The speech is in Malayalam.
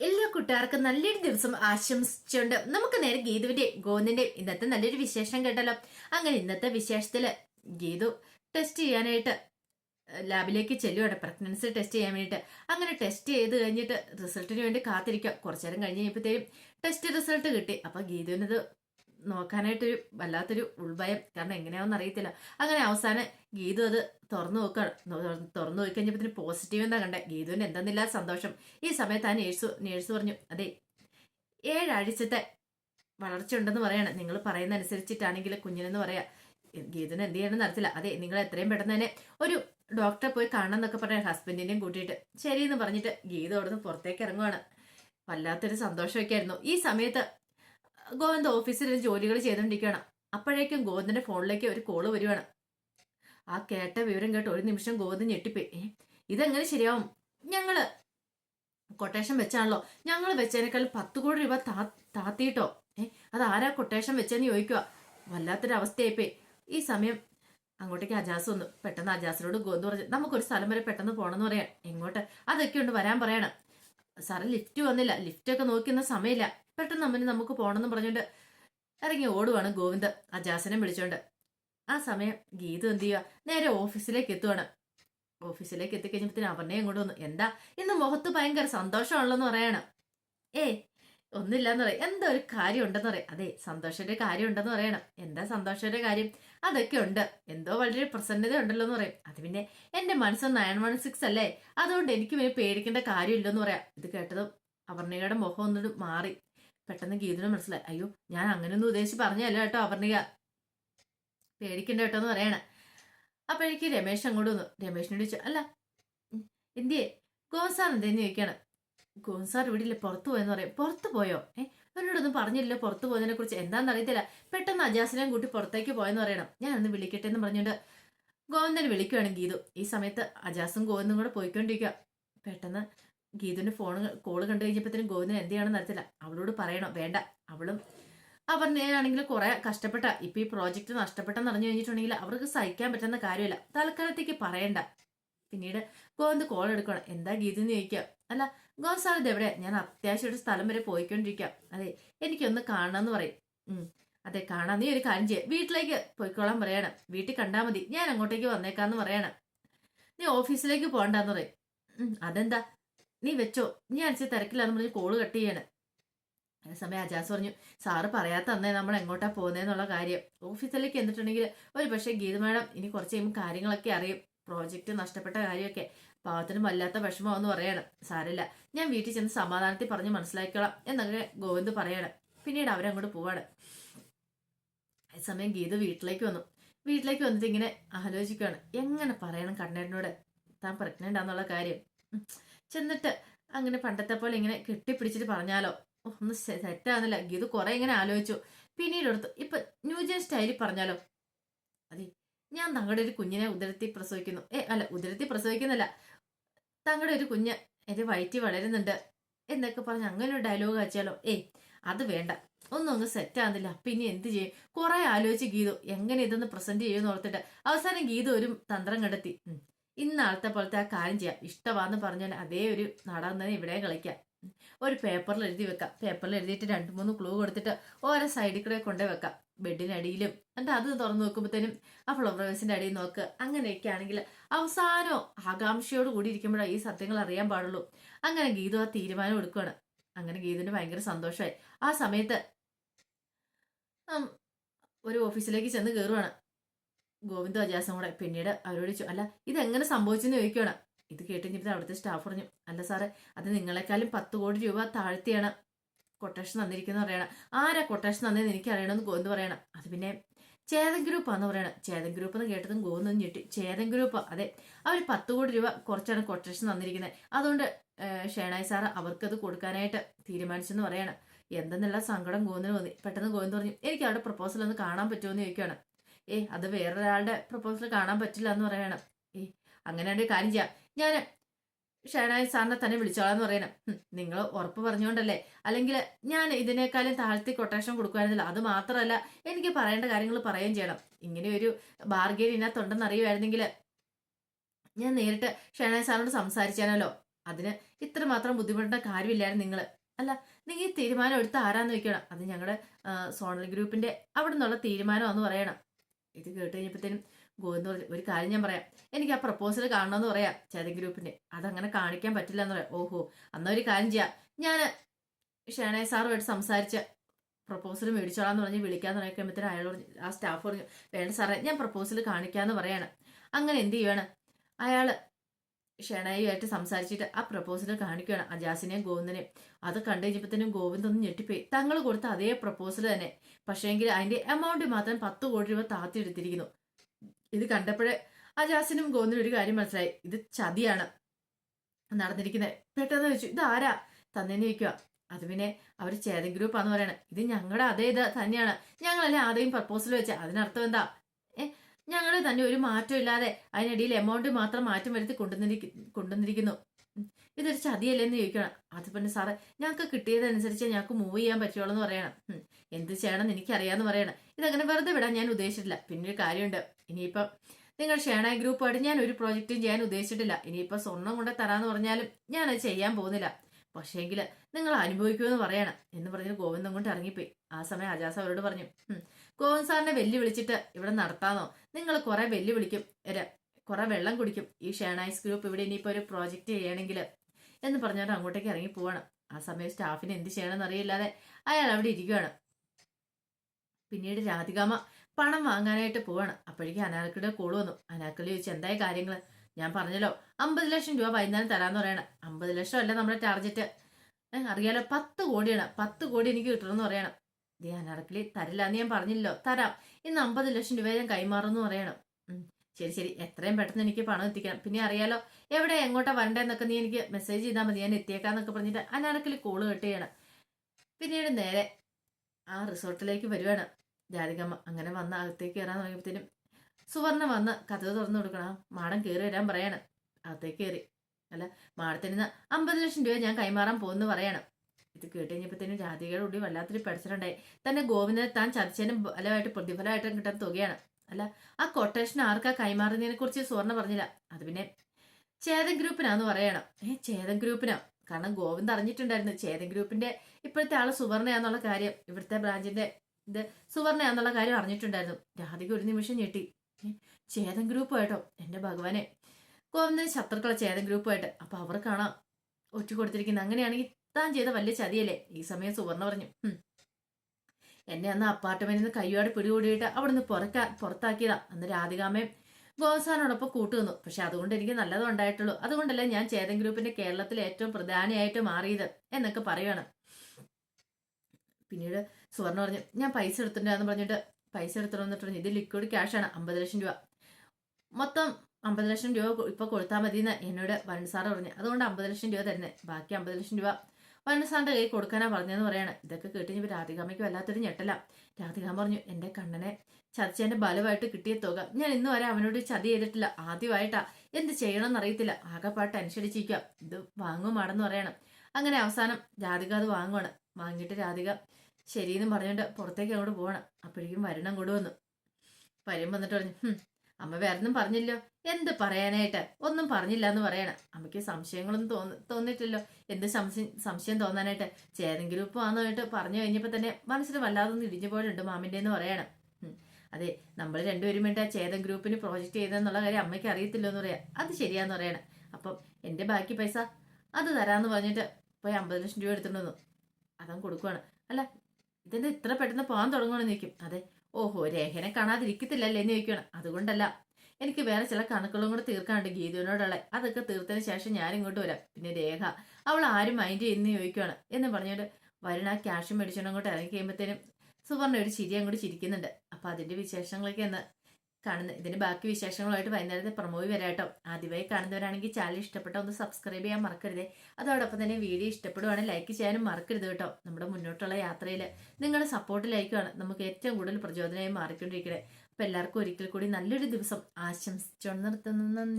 എല്ലാ കൂട്ടുകാർക്കും നല്ലൊരു ദിവസം ആശംസിച്ചുകൊണ്ട് നമുക്ക് നേരെ ഗീതുവിന്റെ ഗോന്നിന്റെ ഇന്നത്തെ നല്ലൊരു വിശേഷം കേട്ടല്ലോ. അങ്ങനെ ഇന്നത്തെ വിശേഷത്തിൽ ഗീതു ടെസ്റ്റ് ചെയ്യാനായിട്ട് ലാബിലേക്ക് ചെല്ലുവാണ്. പ്രഗ്നൻസി ടെസ്റ്റ് ചെയ്യാൻ വേണ്ടിയിട്ട്. അങ്ങനെ ടെസ്റ്റ് ചെയ്ത് കഴിഞ്ഞിട്ട് റിസൾട്ടിന് വേണ്ടി കാത്തിരിക്കുക കുറച്ചു നേരം കഴിഞ്ഞ് കഴിഞ്ഞപ്പോഴത്തേക്കും ടെസ്റ്റ് റിസൾട്ട് കിട്ടി. അപ്പൊ ഗീതുവിനത് നോക്കാനായിട്ടൊരു വല്ലാത്തൊരു ഉൾഭയം. കാരണം എങ്ങനെയാണെന്ന് അറിയത്തില്ല. അങ്ങനെ അവസാനം ഗീതു അത് തുറന്നു നോക്കുകയാണ് തുറന്നു നോക്കി കഴിഞ്ഞപ്പോഴത്തേന് പോസിറ്റീവ് എന്താ കണ്ടേ? ഗീതുവിന് എന്തെന്നില്ല സന്തോഷം. ഈ സമയത്ത് ആ നേഴ്സ് നേഴ്സ് പറഞ്ഞു അതെ ഏഴാഴ്ചത്തെ വളർച്ച ഉണ്ടെന്ന് പറയാണ്. നിങ്ങൾ പറയുന്ന അനുസരിച്ചിട്ടാണെങ്കിൽ കുഞ്ഞിനെന്ന് പറയാ. ഗീതുവിന് എന്ത് ചെയ്യണമെന്ന് അറിയത്തില്ല. അതെ നിങ്ങൾ എത്രയും പെട്ടെന്ന് തന്നെ ഒരു ഡോക്ടറെ പോയി കാണണം എന്നൊക്കെ പറഞ്ഞ ഹസ്ബൻഡിനെയും കൂട്ടിയിട്ട് ശരി എന്ന് പറഞ്ഞിട്ട് ഗീത അവിടുന്ന് പുറത്തേക്ക് ഇറങ്ങുവാണ്. വല്ലാത്തൊരു സന്തോഷമൊക്കെ ആയിരുന്നു. ഈ സമയത്ത് ഗോവിന്ദ് ഓഫീസിൽ ജോലികൾ ചെയ്തുകൊണ്ടിരിക്കുകയാണ് അപ്പോഴേക്കും ഗോവിന്ദന്റെ ഫോണിലേക്ക് ഒരു കോൾ വരുവാണ്. ആ കേട്ട വിവരം കേട്ട് ഒരു നിമിഷം ഗോവിന്ദ് ഞെട്ടിപ്പോയി. ഇതെങ്ങനെ ശരിയാവും? ഞങ്ങൾ കൊട്ടേഷൻ വെച്ചാണല്ലോ. ഞങ്ങൾ വെച്ചതിനേക്കാൾ പത്ത് കോടി രൂപ താ താത്തിയിട്ടോ? ഏ അതാരാ കൊട്ടേഷൻ വെച്ചെന്ന് ചോദിക്കുക വല്ലാത്തൊരു അവസ്ഥയായിപ്പോയി ഈ സമയം അങ്ങോട്ടേക്ക് അജാസ് വന്നു. പെട്ടെന്ന് അജാസിനോട് ഗോവിന്ദ് പറഞ്ഞു നമുക്കൊരു സ്ഥലം വരെ പെട്ടെന്ന് പോകണമെന്ന് പറയാം എങ്ങോട്ട്? അതൊക്കെ ഉണ്ട് വരാൻ പറയണം. സാറ് ലിഫ്റ്റ് വന്നില്ല. ലിഫ്റ്റൊക്കെ നോക്കുന്ന സമയമില്ല. പെട്ടെന്ന് അമ്മന് നമുക്ക് പോകണമെന്ന് പറഞ്ഞുകൊണ്ട് ഇറങ്ങി ഓടുവാണ് ഗോവിന്ദ്. അജാസിനെ വിളിച്ചോണ്ട്. ആ സമയം ഗീത എന്ത് ചെയ്യുക നേരെ ഓഫീസിലേക്ക് എത്തുവാണ്. ഓഫീസിലേക്ക് എത്തിക്കഴിഞ്ഞപ്പത്തിന് അവനെ അങ്ങോട്ട് വന്നു. എന്താ? ഇന്ന് മുഖത്ത് ഭയങ്കര സന്തോഷമുള്ളെന്ന് പറയാണ്. ഏ ഒന്നില്ലാന്ന് പറയും. എന്താ ഒരു കാര്യം ഉണ്ടെന്ന് പറയാം. അതെ സന്തോഷന്റെ കാര്യം ഉണ്ടെന്ന് പറയണം. എന്താ സന്തോഷന്റെ കാര്യം? അതൊക്കെ ഉണ്ട്. എന്തോ വളരെ പ്രസന്നത ഉണ്ടല്ലോ എന്ന് പറയും. അത് പിന്നെ എന്റെ മനസ്സ് നയൻ വൺ സിക്സ് അല്ലേ? അതുകൊണ്ട് എനിക്ക് പിന്നെ പേടിക്കേണ്ട കാര്യമില്ലെന്ന് പറയാം. ഇത് കേട്ടതും അപർണികയുടെ മുഖം ഒന്നും മാറി. പെട്ടെന്ന് ഗീതനും മനസ്സിലായി. അയ്യോ ഞാൻ അങ്ങനെയൊന്നും ഉദ്ദേശിച്ച് പറഞ്ഞല്ല കേട്ടോ അപർണിക. പേടിക്കണ്ട കേട്ടോ എന്ന് പറയണ. അപ്പോഴേക്ക് രമേശ് അങ്ങോട്ട് വന്നു. രമേശിനോട് ചോദിച്ചു അല്ല എന്തിയേ? ഗോസാർ എന്തേന്ന് ചോദിക്കാണ്? ഗോസാർ ഇവിടെ ഇല്ല? പുറത്തു പോയെന്ന് പറയും. പുറത്തു പോയോ? ഏ അവരോടൊന്നും പറഞ്ഞില്ല പുറത്തു പോയതിനെ കുറിച്ച് എന്താണെന്ന് അറിയത്തില്ല പെട്ടെന്ന് അജാസിനെയും കൂട്ടി പുറത്തേക്ക് പോയെന്ന് പറയണം. ഞാൻ ഒന്ന് വിളിക്കട്ടെ എന്ന് പറഞ്ഞുകൊണ്ട് ഗോവിന്ദൻ വിളിക്കുവാണ് ഗീതു. ഈ സമയത്ത് അജാസും ഗോവിന്ദും കൂടെ പോയിക്കൊണ്ടിരിക്കുക പെട്ടെന്ന് ഗീതുവിന്റെ ഫോൺ കോൾ കണ്ടു കഴിഞ്ഞപ്പോഴത്തേനും ഗോവിന്ദൻ എന്ത് ചെയ്യണമെന്ന് അറിയത്തില്ല. അവളോട് പറയണം. വേണ്ട. അവളും അവരുടെയാണെങ്കിൽ കുറെ കഷ്ടപ്പെട്ട. ഇപ്പൊ ഈ പ്രോജക്റ്റ് നഷ്ടപ്പെട്ടെന്ന് അറിഞ്ഞു കഴിഞ്ഞിട്ടുണ്ടെങ്കിൽ അവർക്ക് സഹിക്കാൻ പറ്റുന്ന കാര്യമില്ല. തൽക്കാലത്തേക്ക് പറയണ്ട. പിന്നീട് ഗോവന്ത് കോൾ എടുക്കണം എന്താ ഗീത എന്ന് ചോദിക്കുക. അല്ല ഇത് എവിടെ? ഞാൻ അത്യാവശ്യം ഒരു സ്ഥലം വരെ പോയിക്കൊണ്ടിരിക്കാം അതെ എനിക്കൊന്ന് കാണണമെന്ന് പറയും. അതെ കാണാൻ നീ ഒരു കാര്യം ചെയ്യ. വീട്ടിലേക്ക് പോയിക്കോളാൻ പറയണം. വീട്ടിൽ കണ്ടാൽ മതി. ഞാൻ അങ്ങോട്ടേക്ക് വന്നേക്കാന്ന് പറയണം. നീ ഓഫീസിലേക്ക് പോകണ്ടെന്ന് പറയും. അതെന്താ? നീ വെച്ചോ. നീ അടിച്ച് തിരക്കില്ലാന്ന് പറഞ്ഞ് കോൾ കട്ട് ചെയ്യണം. അതേസമയം അജാസ് പറഞ്ഞു സാറ് പറയാത്ത അന്നേ നമ്മൾ എങ്ങോട്ടാ പോകുന്നതെന്നുള്ള കാര്യം. ഓഫീസിലേക്ക് എന്നിട്ടുണ്ടെങ്കിൽ ഒരു പക്ഷേ ഗീത മാഡം ഇനി കുറച്ച് കഴിയുമ്പോൾ കാര്യങ്ങളൊക്കെ അറിയും. പ്രോജക്റ്റ് നഷ്ടപ്പെട്ട കാര്യമൊക്കെ പാവത്തിനും വല്ലാത്ത വിഷമമെന്ന് പറയണം. സാരല്ല ഞാൻ വീട്ടിൽ ചെന്ന് സമാധാനത്തിൽ പറഞ്ഞ് മനസ്സിലാക്കിക്കോളാം എന്നൊക്കെ ഗോവിന്ദ് പറയണം. പിന്നീട് അവരങ്ങോട്ട് പോവാണ്. അതേസമയം ഗീത വീട്ടിലേക്ക് വന്നു. വീട്ടിലേക്ക് വന്നിട്ട് ഇങ്ങനെ ആലോചിക്കുകയാണ് എങ്ങനെ പറയണം കണ്ണേട്ടനോട് താൻ പ്രഗ്നന്റ് ആണെന്നുള്ള കാര്യം. ചെന്നിട്ട് അങ്ങനെ പണ്ടത്തെ പോലെ ഇങ്ങനെ കെട്ടിപ്പിടിച്ചിട്ട് പറഞ്ഞാലോ? ഒന്ന് സെറ്റാകുന്നില്ല ഗീത കുറെ ഇങ്ങനെ ആലോചിച്ചു. പിന്നീട് എടുത്തു ഇപ്പൊ ന്യൂജൻ സ്റ്റൈലിൽ പറഞ്ഞാലോ? അതെ ഞാൻ തങ്ങളുടെ ഒരു കുഞ്ഞിനെ ഉദരത്തി പ്രസവിക്കുന്നു. ഏ അല്ല ഉദരത്തി പ്രസവിക്കുന്നില്ല. തങ്ങളുടെ ഒരു കുഞ്ഞ് എന്റെ വയറ്റി വളരുന്നുണ്ട് എന്നൊക്കെ പറഞ്ഞ് അങ്ങനെ ഒരു ഡയലോഗ് അയച്ചാലോ? ഏ അത് വേണ്ട. ഒന്നും അങ്ങ് സെറ്റ് ആകുന്നില്ല പിന്നെ എന്ത് ചെയ്യും? കുറെ ആലോചിച്ച് ഗീതു എങ്ങനെ ഇതൊന്ന് പ്രസന്റ് ചെയ്യുമെന്ന് ഓർത്തിട്ട് അവസാനം ഗീതു ഒരു തന്ത്രം കണ്ടെത്തി. ഇന്നാളത്തെ പോലത്തെ ആ കാര്യം ചെയ്യാം. ഇഷ്ടമാന്ന് പറഞ്ഞാൽ അതേ ഒരു നാടകം തന്നെ ഇവിടെ കളിക്കാം. ഒരു പേപ്പറിൽ എഴുതി വെക്കാം. പേപ്പറിൽ എഴുതിയിട്ട് രണ്ട് മൂന്ന് ക്ലൂ കൊടുത്തിട്ട് ഓരോ സൈഡിൽ കൂടെ കൊണ്ടേ വെക്കാം. ബെഡിനടിയിലും എന്നിട്ട് അത് തുറന്നു നോക്കുമ്പോഴത്തേനും ആ ഫ്ലവർ വേസിന്റെ അടിയിൽ നോക്ക്. അങ്ങനെയൊക്കെ ആണെങ്കിൽ അവസാനം ആകാംക്ഷയോട് കൂടി ഇരിക്കുമ്പോഴാണ് ഈ സത്യങ്ങൾ അറിയാൻ പാടുള്ളൂ. അങ്ങനെ ഗീതു ആ തീരുമാനം എടുക്കുകയാണ് അങ്ങനെ ഗീതുവിന് ഭയങ്കര സന്തോഷമായി ആ സമയത്ത് ഒരു ഓഫീസിലേക്ക് ചെന്ന് കയറുവാണ് ഗോവിന്ദ അജാസും കൂടെ. പിന്നീട് അവരോട് അല്ല ഇതെങ്ങനെ സംഭവിച്ചെന്ന് ചോദിക്കുകയാണ് ഇത് കേട്ടുകഴിഞ്ഞപ്പോൾ അവിടുത്തെ സ്റ്റാഫ് പറഞ്ഞു അല്ല സാറേ അത് നിങ്ങളെക്കാളും പത്ത് കോടി രൂപ താഴ്ത്തിയാണ് കൊട്ടേഷൻ തന്നിരിക്കുന്നത് പറയണം. ആരാ കൊട്ടേഷൻ തന്നതെന്ന് എനിക്ക് അറിയണമെന്ന് ഗോവിന്ദ് പറയണം. അത് പിന്നെ ചേതൻ ഗ്രൂപ്പാന്ന് പറയണം. ചേതൻ ഗ്രൂപ്പ് എന്ന് കേട്ടതും ഗോവിന്ദ് ഞെട്ടി. ചേതൻ ഗ്രൂപ്പ് അതെ. അവർ പത്ത് കോടി രൂപ കുറച്ചാണ് കൊട്ടേഷൻ തന്നിരിക്കുന്നത്. അതുകൊണ്ട് ഷേണായി സാറ് അവർക്കത് കൊടുക്കാനായിട്ട് തീരുമാനിച്ചെന്ന് പറയണം. എന്തെന്നുള്ള സങ്കടം ഗോവിന്ദിന് തോന്നി. പെട്ടെന്ന് ഗോവിന്ദ് പറഞ്ഞു എനിക്ക് അവിടെ പ്രപ്പോസൽ ഒന്ന് കാണാൻ പറ്റുമോ? എന്ന് ചോദിക്കുകയാണ് ഏ അത് വേറൊരാളുടെ പ്രപ്പോസൽ കാണാൻ പറ്റില്ല എന്ന് പറയണം. ഏ അങ്ങനെ ഒരു കാര്യം ചെയ്യാം. ഞാൻ ഷേണായി സാറിനെ തന്നെ വിളിച്ചോളാന്ന് പറയണം. നിങ്ങൾ ഉറപ്പ് പറഞ്ഞുകൊണ്ടല്ലേ അല്ലെങ്കിൽ ഞാൻ ഇതിനേക്കാളും താഴ്ത്തി കൊട്ടേഷൻ കൊടുക്കുമായിരുന്നില്ല അത് മാത്രമല്ല എനിക്ക് പറയേണ്ട കാര്യങ്ങൾ പറയുകയും ചെയ്യണം. ഇങ്ങനെ ഒരു ബാർഗെയിൻ ഇതിനകത്തുണ്ടെന്ന് അറിയുമായിരുന്നെങ്കിൽ ഞാൻ നേരിട്ട് ഷേണായി സാറിനോട് സംസാരിച്ചാനല്ലോ അതിന് ഇത്രമാത്രം ബുദ്ധിമുട്ടേണ്ട കാര്യമില്ലായിരുന്നു നിങ്ങൾ അല്ല നിങ്ങൾ ഈ തീരുമാനം എടുത്ത് ആരാന്ന് വെക്കണം അത് ഞങ്ങളുടെ സോണൽ ഗ്രൂപ്പിന്റെ അവിടെ നിന്നുള്ള തീരുമാനമാണെന്ന് പറയണം. ഇത് കേട്ട് കഴിഞ്ഞപ്പോഴത്തേനും ഗോവിന്ദ് പറഞ്ഞു ഒരു കാര്യം ഞാൻ പറയാം. എനിക്ക് ആ പ്രപ്പോസൽ കാണണമെന്ന് പറയാം ചേതൻ ഗ്രൂപ്പിന്റെ അതങ്ങനെ കാണിക്കാൻ പറ്റില്ല എന്ന് പറയാം. ഓഹോ അന്ന ഒരു കാര്യം ചെയ്യാം. ഞാൻ ഷേണേ സാറുമായിട്ട് സംസാരിച്ച പ്രപ്പോസൽ മേടിച്ചോളാന്ന് പറഞ്ഞ് വിളിക്കാന്ന് പറയുമ്പോഴത്തേനും അയാൾ പറഞ്ഞു ആ സ്റ്റാഫ് പറഞ്ഞു വേണ്ട സാറേ ഞാൻ പ്രപ്പോസൽ കാണിക്കാന്ന് പറയാണ്. അങ്ങനെ എന്ത് ചെയ്യാണ് അയാൾ ഷെണയുമായിട്ട് സംസാരിച്ചിട്ട് ആ പ്രപ്പോസൽ കാണിക്കുകയാണ് അജാസിനെയും ഗോവിന്ദനെയും. അത് കണ്ടു കഴിഞ്ഞപ്പോഴത്തേനും ഗോവിന്ദ് ഒന്ന് ഞെട്ടിപ്പോയി. തങ്ങൾ കൊടുത്ത അതേ പ്രപ്പോസൽ തന്നെ. പക്ഷേങ്കിൽ അതിന്റെ എമൗണ്ട് മാത്രം പത്ത് കോടി രൂപ താത്തിയെടുത്തിരിക്കുന്നു. ഇത് കണ്ടപ്പോഴേ അജാസിനും ഗോവിന്ദനും ഒരു കാര്യം മനസ്സിലായി. ഇത് ചതിയാണ് നടന്നിരിക്കുന്നത്. പെട്ടെന്ന് വെച്ചു ഇത് ആരാ തന്നെന്ന് ചോദിക്കുക അത് പിന്നെ അവർ ചേതൻ ഗ്രൂപ്പാന്ന് പറയണേ. ഇത് ഞങ്ങളുടെ അതേ ഇത് തന്നെയാണ്. ഞങ്ങളല്ലേ ആദ്യം പ്രപ്പോസൽ വെച്ച. അതിനർത്ഥം എന്താ? ഏ ഞങ്ങളെ തന്നെ ഒരു മാറ്റമില്ലാതെ അതിനിടയിൽ എമൗണ്ട് മാത്രം മാറ്റം വരുത്തി കൊണ്ടുവന്നിരിക്കു കൊണ്ടുവന്നിരിക്കുന്നു. ഇതൊരു ചതിയല്ലെന്ന് ചോദിക്കണം. അത് പിന്നെ സാറേ ഞങ്ങൾക്ക് കിട്ടിയതനുസരിച്ച് ഞങ്ങൾക്ക് മൂവ് ചെയ്യാൻ പറ്റുള്ളൂ എന്ന് പറയണം. എന്ത് എന്ത് ചെയ്യണമെന്ന് എനിക്കറിയാന്ന് പറയണം. ഇതങ്ങനെ വെറുതെ വിടാൻ ഞാൻ ഉദ്ദേശിച്ചിട്ടില്ല. പിന്നെ ഒരു കാര്യമുണ്ട്. ഇനിയിപ്പം നിങ്ങൾ ഷേണായി ഗ്രൂപ്പായിട്ട് ഞാൻ ഒരു പ്രോജക്റ്റും ചെയ്യാൻ ഉദ്ദേശിച്ചിട്ടില്ല. ഇനിയിപ്പോൾ സ്വർണം കൊണ്ട് തരാമെന്ന് പറഞ്ഞാലും ഞാനത് ചെയ്യാൻ പോകുന്നില്ല. പക്ഷേങ്കിൽ നിങ്ങൾ അനുഭവിക്കുമെന്ന് പറയണം. എന്ന് പറഞ്ഞ് ഗോവിന്ദം കൊണ്ട് ഇറങ്ങിപ്പോയി. ആ സമയം അജാസ് അവരോട് പറഞ്ഞു. "ഉം, ഗോവിന്ദ് സാറിനെ വെല്ലുവിളിച്ചിട്ട് ഇവിടെ നടത്താന്നോ? നിങ്ങൾ കുറെ വെല്ലുവിളിക്കും. കുറെ വെള്ളം കുടിക്കും. ഈ ഷേണൈസ് ഗ്രൂപ്പ് ഇവിടെ ഇനിയിപ്പോൾ ഒരു പ്രോജക്റ്റ് ചെയ്യണമെങ്കിൽ എന്ന് പറഞ്ഞുകൊണ്ട് അങ്ങോട്ടേക്ക് ഇറങ്ങി പോവാണ്. ആ സമയം സ്റ്റാഫിന് എന്ത് ചെയ്യണമെന്ന് അറിയില്ലാതെ അയാൾ അവിടെ ഇരിക്കുകയാണ് പിന്നീട് രാധികാമ പണം വാങ്ങാനായിട്ട് പോവാണ്. അപ്പോഴേക്കും അനാർക്കിയുടെ കോൾ വന്നു. അനാർക്കിളി ചോദിച്ചു എന്തായ കാര്യങ്ങൾ ഞാൻ പറഞ്ഞല്ലോ അമ്പത് ലക്ഷം രൂപ വൈകുന്നേരം തരാന്ന് പറയണം. അമ്പത് ലക്ഷം അല്ല നമ്മുടെ ടാർജറ്റ്. അറിയാലോ പത്ത് കോടിയാണ്. പത്ത് കോടി എനിക്ക് കിട്ടണമെന്ന് പറയണം. ദേ തരില്ല എന്ന് ഞാൻ പറഞ്ഞില്ലോ തരാം. ഇന്ന് അമ്പത് ലക്ഷം രൂപ ഞാൻ കൈമാറുന്നു പറയണം. ശരി ശരി. എത്രയും പെട്ടെന്ന് എനിക്ക് പണം എത്തിക്കണം. പിന്നെ അറിയാലോ എവിടെ എങ്ങോട്ടാ വരണ്ടെന്നൊക്കെ നീ എനിക്ക് മെസ്സേജ് ചെയ്താൽ മതി. ഞാൻ എത്തിയേക്കാന്നൊക്കെ പറഞ്ഞിട്ട് അനാർക്കിളി കോൾ കട്ട് ചെയ്യണം. പിന്നീട് നേരെ ആ റിസോർട്ടിലേക്ക് വരുവാണ്. ജാതികമ്മ അങ്ങനെ വന്ന് അകത്തേക്ക് കയറാൻ തുടങ്ങിയപ്പോഴത്തേനും സുവർണ വന്ന് കഥ തുറന്നു കൊടുക്കണം. മാഡം കയറി വരാൻ പറയണം. അകത്തേക്ക് കയറി അല്ല മാഡത്തിന് അമ്പത് ലക്ഷം രൂപ ഞാൻ കൈമാറാൻ പോകുന്നു പറയണം. ഇത് കേട്ട് കഴിഞ്ഞപ്പോഴത്തേനും രാധികയുടെ ഉള്ളിൽ വല്ലാത്തൊരു പെടച്ചിലുണ്ടായി. തന്നെ ഗോവിന്ദനെ താൻ ചതിച്ചതിനും ഫലമായിട്ട് പ്രതിഫലമായിട്ട് കിട്ടാൻ തുകയാണ്. അല്ല ആ കൊട്ടേഷൻ ആർക്കാ കൈമാറുന്നതിനെ കുറിച്ച് സുവർണ പറഞ്ഞില്ല. അത് പിന്നെ ചേതൻ ഗ്രൂപ്പിനാന്ന് പറയണം. ഏ ചേതൻ ഗ്രൂപ്പിനോ? കാരണം ഗോവിന്ദ് അറിഞ്ഞിട്ടുണ്ടായിരുന്നു ചേതൻ ഗ്രൂപ്പിന്റെ ഇപ്പോഴത്തെ ആൾ സുവർണയാന്നുള്ള കാര്യം. ഇവിടുത്തെ ബ്രാഞ്ചിന്റെ ഇത് സുവർണയാന്നുള്ള കാര്യം അറിഞ്ഞിട്ടുണ്ടായിരുന്നു. രാധിക ഒരു നിമിഷം ഞെട്ടി. ചേതൻ ഗ്രൂപ്പ് ആയിട്ടോ എന്റെ ഭഗവാനെ. ഗോവിന്ദൻ ശത്രുക്കളെ ചേതൻ ഗ്രൂപ്പായിട്ട് അപ്പൊ അവർ കാണാം. ഒറ്റ കൊടുത്തിരിക്കുന്നത്. അങ്ങനെയാണെങ്കിൽ താൻ ചെയ്ത വലിയ ചതിയല്ലേ? ഈ സമയം സുവർണ പറഞ്ഞു. "ഹും. എന്നെ അന്ന് അപ്പാർട്ട്മെന്റിൽ നിന്ന് കയ്യോടെ പിടികൂടിയിട്ട് അവിടുന്ന് പുറക്കാ പുറത്താക്കിയതാ. അന്ന് രാധികാമ്മയും ഗോസാനോടൊപ്പം കൂട്ടുവന്നു പക്ഷെ അതുകൊണ്ട് എനിക്ക് നല്ലതും ഉണ്ടായിട്ടുള്ളൂ. അതുകൊണ്ടല്ല ഞാൻ ചേതൻ ഗ്രൂപ്പിന്റെ കേരളത്തിലെ ഏറ്റവും പ്രധാനിയായിട്ട് മാറിയത് എന്നൊക്കെ പറയുകയാണ് പിന്നീട് സുവർണ പറഞ്ഞു ഞാൻ പൈസ എടുത്തിട്ടുണ്ടെന്ന് പറഞ്ഞിട്ട് പൈസ എടുത്തിട്ട് പറഞ്ഞു ഇത് ലിക്വിഡ് ക്യാഷാണ് അമ്പത് ലക്ഷം രൂപ. മൊത്തം അമ്പത് ലക്ഷം രൂപ ഇപ്പൊ കൊടുത്താൽ മതി എന്ന് എന്നോട് വരുൺ സാറ് പറഞ്ഞു. അതുകൊണ്ട് അമ്പത് ലക്ഷം രൂപ തരുന്നത് ബാക്കി അമ്പത് ലക്ഷം രൂപ വരുൺ കൈ കൊടുക്കാനാ പറഞ്ഞതെന്ന് പറയാണ്. ഇതൊക്കെ കേട്ട് കഴിഞ്ഞപ്പോൾ രാധികാമ്മയ്ക്ക് വല്ലാത്തൊരു ഞെട്ടല. രാധികാമ്മ പറഞ്ഞു എന്റെ കണ്ണനെ ചതിച്ചതിന്റെ ബലമായിട്ട് കിട്ടിയ തുക ഞാൻ ഇന്ന് വരെ അവനോട് ചതി ചെയ്തിട്ടില്ല. ആദ്യമായിട്ടാ. എന്ത് ചെയ്യണമെന്ന് അറിയത്തില്ല ആകെപ്പാട്ട് പാട്ട് അടിച്ചിരിക്കുക ഇത് വാങ്ങും മാടെന്ന് പറയണം. അങ്ങനെ അവസാനം രാധിക അത് വാങ്ങുവാണ്. വാങ്ങിയിട്ട് രാധിക ശരിയെന്നും പറഞ്ഞുകൊണ്ട് പുറത്തേക്ക് അങ്ങോട്ട് പോകണം അപ്പോഴേക്കും വരണം കൊണ്ടുവന്നു വരും വന്നിട്ട് പറഞ്ഞു "ഹും, അമ്മ വേറൊന്നും പറഞ്ഞില്ലോ എന്ത് പറയാനായിട്ട്? ഒന്നും പറഞ്ഞില്ല എന്ന് പറയണം. അമ്മയ്ക്ക് സംശയങ്ങളൊന്നും തോന്നി തോന്നിയിട്ടില്ലോ എന്ത് സംശയം സംശയം തോന്നാനായിട്ട്? ചേതൻ ഗ്രൂപ്പ് ആണെന്നായിട്ട് പറഞ്ഞു കഴിഞ്ഞപ്പോൾ തന്നെ മനസ്സിൽ വല്ലാതൊന്നും ഇടിഞ്ഞു പോലുണ്ട് മാമിന്റെ എന്ന് പറയണം അതെ നമ്മൾ രണ്ടുപേരും വേണ്ടി ചേതൻ ഗ്രൂപ്പിന് പ്രോജക്റ്റ് ചെയ്തെന്നുള്ള കാര്യം അമ്മയ്ക്ക് അറിയത്തില്ലോ എന്ന് പറയാം. അത് ശരിയാന്ന് പറയണം. അപ്പം എന്റെ ബാക്കി പൈസ അത് തരാമെന്ന് പറഞ്ഞിട്ട് പോയി അമ്പത് ലക്ഷം രൂപ എടുത്തിട്ടുണ്ടെന്നു. അതങ്ങ് കൊടുക്കുവാണ്. അല്ല ഇതെന്താ ഇത്ര പെട്ടെന്ന് പോകാൻ തുടങ്ങണമെന്ന് നിൽക്കും അതെ ഓഹോ രേഖനെ കാണാതിരിക്കത്തില്ലല്ലേ എന്ന് ചോദിക്കണം അതുകൊണ്ടല്ല എനിക്ക് വേറെ ചില കണക്കുകളും കൂടെ തീർക്കാണ്ട് ഗീതുവിനോടുള്ള. അതൊക്കെ തീർത്തതിന് ശേഷം ഞാൻ ഇങ്ങോട്ട് വരാം. പിന്നെ രേഖ അവൾ ആരും മൈൻഡ് ചെയ്യുന്ന ചോദിക്കുവാണ്. എന്ന് പറഞ്ഞിട്ട് വരുണ ക്യാഷും മേടിച്ചോണ്ട് അങ്ങോട്ട് ഇറങ്ങി കഴിയുമ്പോഴത്തേനും സുവർണ ഒരു ചിരി അങ്ങോട്ട് ചിരിക്കുന്നുണ്ട്. അപ്പൊ അതിന്റെ വിശേഷങ്ങളൊക്കെ ഒന്ന് കാണുന്നത് ഇതിന്റെ ബാക്കി വിശേഷങ്ങളുമായിട്ട് വൈകുന്നേരത്തെ പ്രമോയി കേട്ടോ. ആദ്യമായി കാണുന്നവരാണെങ്കിൽ ചാനൽ ഇഷ്ടപ്പെട്ട ഒന്ന് സബ്സ്ക്രൈബ് ചെയ്യാൻ മറക്കരുത്. അതോടൊപ്പം തന്നെ വീഡിയോ ഇഷ്ടപ്പെടുവാണെങ്കിൽ ലൈക്ക് ചെയ്യാനും മറക്കരുത് കേട്ടോ. നമ്മുടെ മുന്നോട്ടുള്ള യാത്രയിൽ നിങ്ങളുടെ സപ്പോർട്ടിലേക്കാണ് നമുക്ക് ഏറ്റവും കൂടുതൽ പ്രചോദനമായി മാറിക്കൊണ്ടിരിക്കുന്നത് അപ്പോൾ എല്ലാവർക്കും ഒരിക്കൽ കൂടി നല്ലൊരു ദിവസം ആശംസിച്ചോണ്ട് നിർത്തുന്നു. നന്ദി.